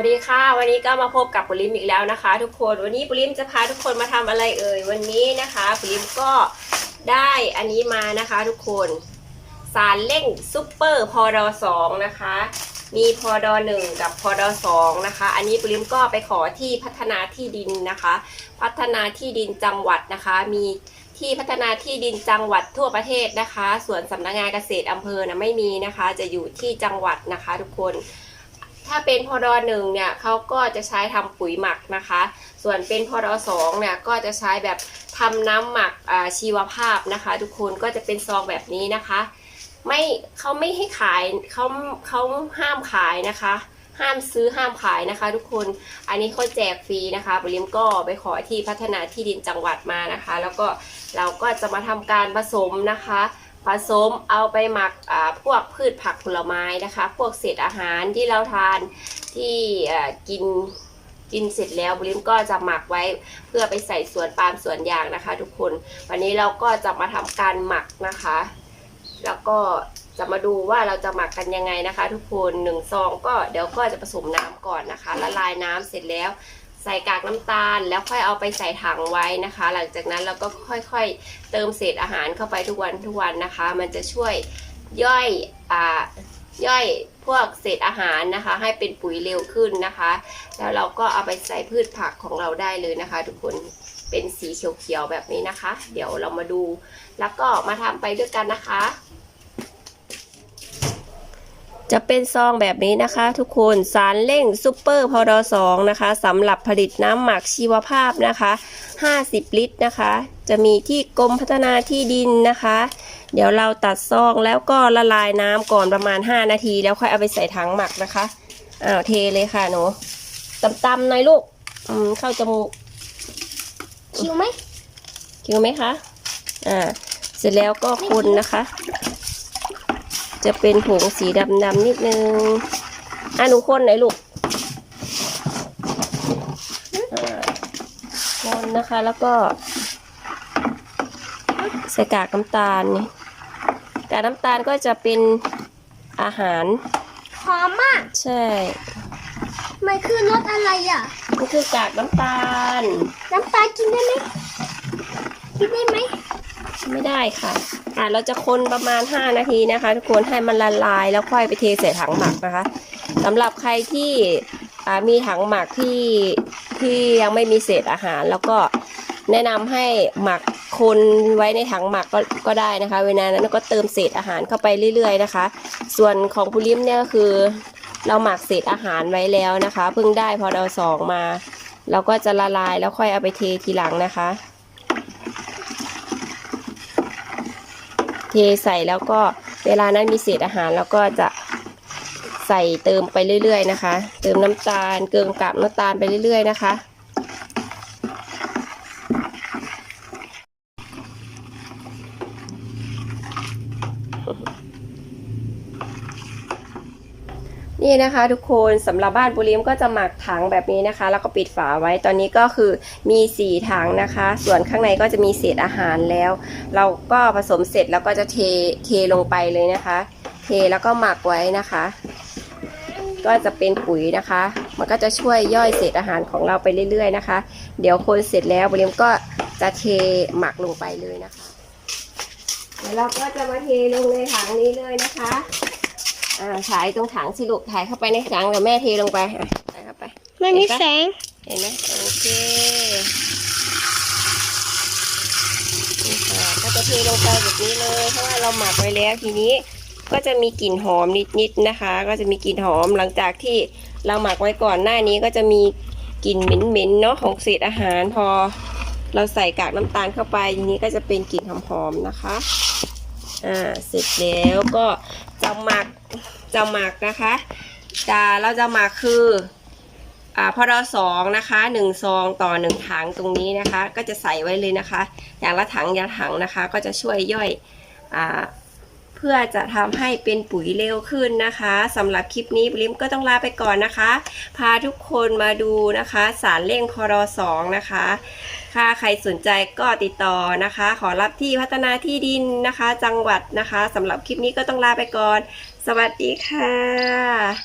วัสดีค่ะ วันนี้ก็มาพบกับปุริมอีกแล้วนะคะ ทุกคนวันนี้ปุริมจะพาทุกคนมาทำอะไรเอ่ยวันนี้นะคะปุริมก็ได้อันนี้มานะคะ ทุกคนสารเร่งซุปเปอร์พอดอสองนะคะ มีพอดอหนึ่งกับพอดอสองนะคะ อันนี้ปุริมก็ไปขอที่พัฒนาที่ดินนะคะ พัฒนาที่ดินจังหวัดนะคะ มีที่พัฒนาที่ดินจังหวัดทั่วประเทศนะคะ ส่วนสำนักงานเกษตรอำเภอนะไม่มีนะคะ จะอยู่ที่จังหวัดนะคะ ทุกคน ถ้าเป็นพอดอหนึ่งเนี่ยเขาก็จะใช้ทำปุ๋ยหมักนะคะ ส่วนเป็นพอดอสองเนี่ยก็จะใช้แบบทำน้ำหมักชีวภาพนะคะ ทุกคนก็จะเป็นซองแบบนี้นะคะ ไม่เขาไม่ให้ขายเขาเขาห้ามขายนะคะ ห้ามซื้อห้ามขายนะคะ ทุกคนอันนี้เขาแจกฟรีนะคะบริมก็ไปขอที่พัฒนาที่ดินจังหวัดมานะคะ แล้วก็เราก็จะมาทำการผสมนะคะ ผสมเอาไปหมักพวกพืชผักผลไม้นะคะ พวกเศษอาหารที่เราทานที่กินกินเสร็จแล้วบริมก็จะหมักไว้เพื่อไปใส่สวนปาล์มสวนยางนะคะ ทุกคน วันนี้เราก็จะมาทำการหมักนะคะ แล้วก็จะมาดูว่าเราจะหมักกันยังไงนะคะ ทุกคนหนึ่งซองก็เดี๋ยวก็จะผสมน้ำก่อนนะคะละลายน้ำเสร็จแล้ว ส่กากน้ำตาล แล้วค่อยเอาไปใส่ถังไว้นะคะ หลังจากนั้นเราก็ค่อยๆเติมเศษอาหารเข้าไปทุกวันทุกวันนะคะ มันจะช่วยย่อยอ่าย่อยพวกเศษอาหารนะคะ ให้เป็นปุ๋ยเร็วขึ้นนะคะ แล้วเราก็เอาไปใส่พืชผักของเราได้เลยนะคะ ทุกคนเป็นสีเขียวๆแบบนี้นะคะ เดี๋ยวเรามาดู แล้วก็มาทำไปด้วยกันนะคะ จะเป็นซองแบบนี้นะคะ ทุกคนสารเร่งซูเปอร์พอดอสองนะคะสำหรับผลิตน้ำหมักชีวภาพนะคะ 50 ลิตรนะคะ จะมีที่กรมพัฒนาที่ดินนะคะ เดี๋ยวเราตัดซองแล้วก็ละลายน้ำก่อนประมาณ 5 นาที แล้วค่อยเอาไปใส่ถังหมักนะคะอ้าวเทเลยค่ะหนูตำๆหน่อยลูกอืมเข้าจมูกคิวไหมคิวไหมคะอ่าเสร็จแล้วก็คนนะคะ จะเป็นผงสีดำๆนิดนึงอะหนูคนไหนอยลูกอ่าคนนะคะ แล้วก็ ใส่กากน้ำตาลนี่กากน้ำตาลก็จะเป็นอาหารหอมมาก ใช่ มันคือรสอะไรอะ มันคือกากน้ำตาล น้ำตาลกินได้ไหมกินได้ไหม ไม่ได้ค่ะ อะเราจะคนประมาณ 5 นาทีนะคะ ทุกคนให้มันละลายแล้วค่อยไปเทใส่ถังหมักนะคะสำหรับใครที่มีถังหมักที่ที่ยังไม่มีเศษอาหาร แล้วก็แนะนำให้หมักคนไว้ในถังหมักก็ก็ได้นะคะ เวลานั้นก็เติมเศษอาหารเข้าไปเรื่อย ๆ นะคะ ส่วนของพูลิมเนี่ยก็คือเราหมักเศษอาหารไว้แล้วนะคะ เพิ่งได้พอเราสองมา เราก็จะละลายแล้วค่อยเอาไปเททีหลังนะคะ เทใส่แล้วก็เวลานั้นมีเศษอาหารแล้วก็จะใส่เติมไปเรื่อยๆนะคะ เติมน้ำตาลเกลือกับน้ำตาลไปเรื่อยๆนะคะ นี่นะคะทุกคนสำหรับบ้านบุรีมก็จะหมักถังแบบนี้นะคะ แล้วก็ปิดฝาไว้ตอนนี้ก็คือมี 4 ถังนะคะ ส่วนข้างในก็จะมีเศษอาหารแล้ว เราก็ผสมเสร็จแล้วก็จะเทเทลงไปเลยนะคะ เทแล้วก็หมักไว้นะคะ ก็จะเป็นปุ๋ยนะคะ มันก็จะช่วยย่อยเศษอาหารของเราไปเรื่อย ๆ นะคะ เดี๋ยวคนเสร็จแล้วบุรีมก็จะเทหมักลงไปเลยนะคะเดี๋ยวเราก็จะมาเทลงในถังนี้เลยนะคะ อ่าถ่ายตรงถังสิลูกถ่ายเข้าไปในถังเดี๋ยวแม่เทลงไปอะถ่ายเข้าไป ไม่มีแสง เห็นไหมโอเคนี่ค่ะก็จะเทลงไปแบบนี้เลยเพราะว่าเราหมักไว้แล้วทีนี้ก็จะมีกลิ่นหอมนิดๆนะคะ ก็จะมีกลิ่นหอมหลังจากที่เราหมักไว้ก่อนหน้านี้ก็จะมีกลิ่นเหม็นๆเนาะของเศษอาหารพอ เราใส่กากน้ำตาลเข้าไปทีนี้ก็จะเป็นกลิ่นหอมๆนะคะ อ่าเสร็จแล้วก็จะหมักจะหมักนะคะจะเราจะหมักคืออ่าพอเราสองนะคะหนึ่งซองต่อหนึ่งถังตรงนี้นะคะ ก็จะใส่ไว้เลยนะคะ อย่างละถังอย่างละถังนะคะ ก็จะช่วยย่อยอ่า เพื่อจะทำให้เป็นปุ๋ยเร็วขึ้นนะคะสำหรับคลิปนี้บลิมก็ต้องลาไปก่อนนะคะ พาทุกคนมาดูนะคะ สารเร่งพอรสองนะคะถ้าใครสนใจก็ติดต่อนะคะ ขอรับที่พัฒนาที่ดินนะคะ จังหวัดนะคะสำหรับคลิปนี้ก็ต้องลาไปก่อน สวัสดีค่ะ